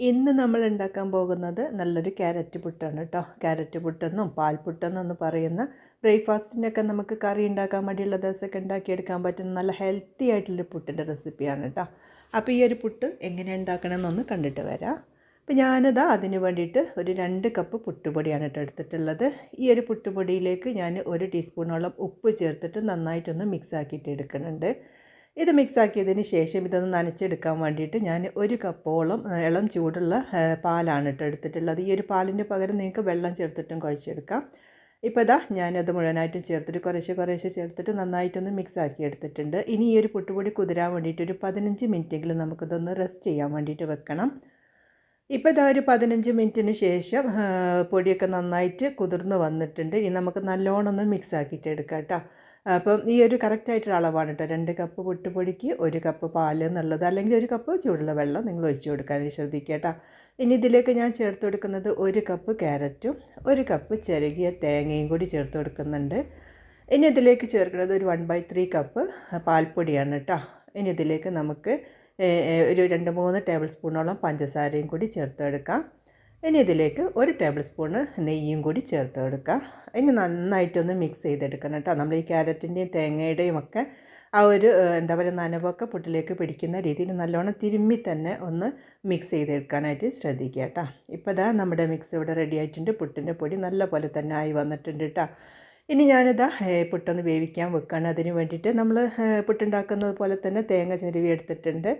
ഇന്ന് നമ്മൾ ഉണ്ടാക്കാൻ പോകുന്നത് നല്ലൊരു ക്യാരറ്റ് പുട്ടാണ് കേട്ടോ. ക്യാരറ്റ് പുട്ടെന്നും പാൽപുട്ടെന്നും എന്ന് പറയുന്ന ബ്രേക്ക്ഫാസ്റ്റിനൊക്കെ നമുക്ക് കറി ഉണ്ടാക്കാൻ വേണ്ടിയുള്ള ദിവസമൊക്കെ ഉണ്ടാക്കിയെടുക്കാൻ പറ്റുന്ന നല്ല ഹെൽത്തി ആയിട്ടുള്ളൊരു പുട്ടിന്റെ റെസിപ്പിയാണ് കേട്ടോ. അപ്പോൾ ഈ ഒരു പുട്ട് എങ്ങനെ ഉണ്ടാക്കണമെന്നൊന്ന് കണ്ടിട്ട് വരാം. അപ്പോൾ ഞാനത് അതിന് വേണ്ടിയിട്ട് ഒരു രണ്ട് കപ്പ് പുട്ടുപൊടിയാണ് കേട്ടോ എടുത്തിട്ടുള്ളത്. ഈ ഒരു പുട്ടുപൊടിയിലേക്ക് ഞാൻ ഒരു ടീസ്പൂണോളം ഉപ്പ് ചേർത്തിട്ട് നന്നായിട്ടൊന്ന് മിക്സ് ആക്കിയിട്ട് എടുക്കുന്നുണ്ട്. ഇത് മിക്സ് ആക്കിയതിന് ശേഷം ഇതൊന്ന് നനച്ചെടുക്കാൻ വേണ്ടിയിട്ട് ഞാൻ ഒരു കപ്പോളം ഇളം ചൂടുള്ള പാലാണ് കേട്ടോ എടുത്തിട്ടുള്ളത്. ഈ ഒരു പാലിന്റെ പകരം നിങ്ങൾക്ക് വെള്ളം ചേർത്തിട്ടും കുഴച്ചെടുക്കാം. ഇപ്പോൾ ഇതാ ഞാനത് മുഴുവനായിട്ടും ചേർത്തിട്ട് കുറേശ്ശെ കുറേശ്ശെ ചേർത്തിട്ട് നന്നായിട്ടൊന്ന് മിക്സ് ആക്കി എടുത്തിട്ടുണ്ട്. ഇനി ഈ ഒരു പുട്ടുപൊടി കുതിരാൻ വേണ്ടിയിട്ട് ഒരു പതിനഞ്ച് മിനിറ്റെങ്കിലും നമുക്കിതൊന്ന് റെസ്റ്റ് ചെയ്യാൻ വേണ്ടിയിട്ട് വെക്കണം. ഇപ്പോൾ ഇതാ ഒരു പതിനഞ്ച് മിനിറ്റിന് ശേഷം പൊടിയൊക്കെ നന്നായിട്ട് കുതിർന്ന് വന്നിട്ടുണ്ട്. ഇനി നമുക്ക് നല്ലോണം ഒന്ന് മിക്സ് ആക്കിയിട്ട് എടുക്കാം കേട്ടോ. അപ്പം ഈ ഒരു കറക്റ്റായിട്ടൊരു അളവാണ് കേട്ടോ. രണ്ട് കപ്പ് പുട്ടുപൊടിക്ക് ഒരു കപ്പ് പാൽ എന്നുള്ളത് അല്ലെങ്കിൽ ഒരു കപ്പ് ചൂടുള്ള വെള്ളം നിങ്ങൾ ഒഴിച്ചു കൊടുക്കാൻ ശ്രദ്ധിക്കുക കേട്ടോ. ഇനി ഇതിലേക്ക് ഞാൻ ചേർത്ത് കൊടുക്കുന്നത് ഒരു കപ്പ് ക്യാരറ്റും ഒരു കപ്പ് ചെറുകിയ തേങ്ങയും കൂടി ചേർത്ത് കൊടുക്കുന്നുണ്ട്. ഇനി ഇതിലേക്ക് ചേർക്കുന്നത് ഒരു വൺ ബൈ ത്രീ കപ്പ് പാൽപ്പൊടിയാണ് കേട്ടോ. ഇനി ഇതിലേക്ക് നമുക്ക് ഒരു രണ്ട് മൂന്ന് ടേബിൾ സ്പൂണോളം പഞ്ചസാരയും കൂടി ചേർത്തെടുക്കാം. ഇനി ഇതിലേക്ക് ഒരു ടേബിൾ സ്പൂണ് നെയ്യും കൂടി ചേർത്ത് ഇനി നന്നായിട്ടൊന്ന് മിക്സ് ചെയ്തെടുക്കണം കേട്ടോ. നമ്മൾ ഈ ക്യാരറ്റിന്റെയും തേങ്ങയുടെയും ഒക്കെ ആ ഒരു എന്താ പറയുക നനവൊക്കെ പുട്ടിലേക്ക് പിടിക്കുന്ന രീതിയിൽ നല്ലോണം തിരുമ്മി തന്നെ ഒന്ന് മിക്സ് ചെയ്തെടുക്കാനായിട്ട് ശ്രദ്ധിക്കുക കേട്ടോ. ഇപ്പോൾ ഇതാ നമ്മുടെ മിക്സ് ഇവിടെ റെഡി ആയിട്ടുണ്ട്. പുട്ടിന്റെ പൊടി നല്ല പോലെ തന്നെ ആയി വന്നിട്ടുണ്ട് കേട്ടോ. ഇനി ഞാനിത് പുട്ടൊന്ന് വേവിക്കാൻ വെക്കുകയാണ് അതിന് വേണ്ടിയിട്ട് നമ്മൾ പുട്ടുണ്ടാക്കുന്നത് പോലെ തന്നെ തേങ്ങ ചെരുവി എടുത്തിട്ടുണ്ട്.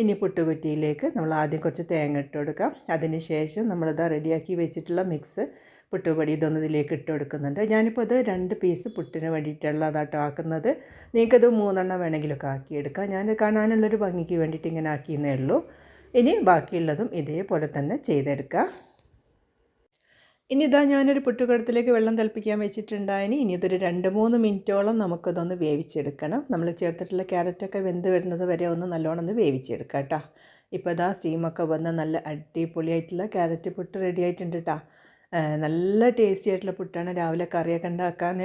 ഇനി പുട്ടുകുറ്റിയിലേക്ക് നമ്മൾ ആദ്യം കുറച്ച് തേങ്ങ ഇട്ട് കൊടുക്കാം. അതിന് ശേഷം നമ്മളിതാ റെഡിയാക്കി വെച്ചിട്ടുള്ള മിക്സ് പുട്ടുപൊടി ഇതൊന്നും ഇതിലേക്ക് ഇട്ട് കൊടുക്കുന്നുണ്ട്. ഞാനിപ്പോൾ ഇത് രണ്ട് പീസ് പുട്ടിന് വേണ്ടിയിട്ടുള്ളതാട്ടോ ആക്കുന്നത്. നിങ്ങൾക്കത് മൂന്നെണ്ണം വേണമെങ്കിലൊക്കെ ആക്കിയെടുക്കാം. ഞാൻ കാണാനുള്ളൊരു ഭംഗിക്ക് വേണ്ടിയിട്ട് ഇങ്ങനെ ആക്കിയെന്നേ ഉള്ളൂ. ഇനി ബാക്കിയുള്ളതും ഇതേപോലെ തന്നെ ചെയ്തെടുക്കുക ഇനി ഇതാ ഞാനൊരു പുട്ടുകുടത്തിലേക്ക് വെള്ളം തിളപ്പിക്കാൻ വെച്ചിട്ടുണ്ടായിന് ഇനി ഇതൊരു രണ്ട് മൂന്ന് മിനിറ്റോളം നമുക്കതൊന്ന് വേവിച്ചെടുക്കണം. നമ്മൾ ചേർത്തിട്ടുള്ള ക്യാരറ്റൊക്കെ വെന്ത് വരുന്നത് വരെ ഒന്ന് നല്ലോണം ഒന്ന് വേവിച്ചെടുക്കാം കേട്ടോ. ഇപ്പോൾ ഇതാ സ്റ്റീമൊക്കെ വന്ന് നല്ല അടിപൊളിയായിട്ടുള്ള ക്യാരറ്റ് പുട്ട് റെഡി ആയിട്ടുണ്ട് കേട്ടോ നല്ല ടേസ്റ്റി ആയിട്ടുള്ള പുട്ടാണ്. രാവിലെ കറിയൊക്കെ ഉണ്ടാക്കാൻ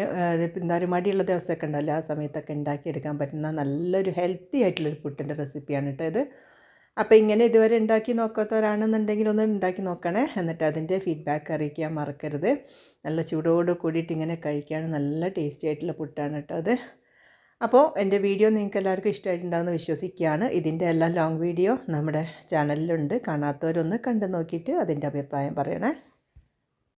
എന്താ ഒരു മടിയുള്ള ദിവസമൊക്കെ ഉണ്ടല്ലോ. ആ സമയത്തൊക്കെ ഉണ്ടാക്കിയെടുക്കാൻ പറ്റുന്ന നല്ലൊരു ഹെൽത്തി ആയിട്ടുള്ളൊരു പുട്ടിന്റെ റെസിപ്പിയാണ് കേട്ടോ ഇത്. അപ്പോൾ ഇങ്ങനെ ഇതുവരെ ഉണ്ടാക്കി നോക്കാത്തവരാണെന്നുണ്ടെങ്കിൽ ഒന്ന് ഉണ്ടാക്കി നോക്കണേ. എന്നിട്ട് അതിന്റെ ഫീഡ്ബാക്ക് അറിയിക്കാൻ മറക്കരുത്. നല്ല ചൂടോട് കൂടിയിട്ട് ഇങ്ങനെ കഴിക്കാൻ നല്ല ടേസ്റ്റി ആയിട്ടുള്ള പുട്ടാണ് കേട്ടോ അത്. അപ്പോൾ എന്റെ വീഡിയോ നിങ്ങൾക്ക് എല്ലാവർക്കും ഇഷ്ടമായിട്ടുണ്ടാകുമെന്ന് വിശ്വസിക്കുകയാണ്. ഇതിന്റെ എല്ലാ ലോങ് വീഡിയോ നമ്മുടെ ചാനലിലുണ്ട് കാണാത്തവരൊന്ന് കണ്ടു നോക്കിയിട്ട് അതിന്റെ അഭിപ്രായം പറയണേ.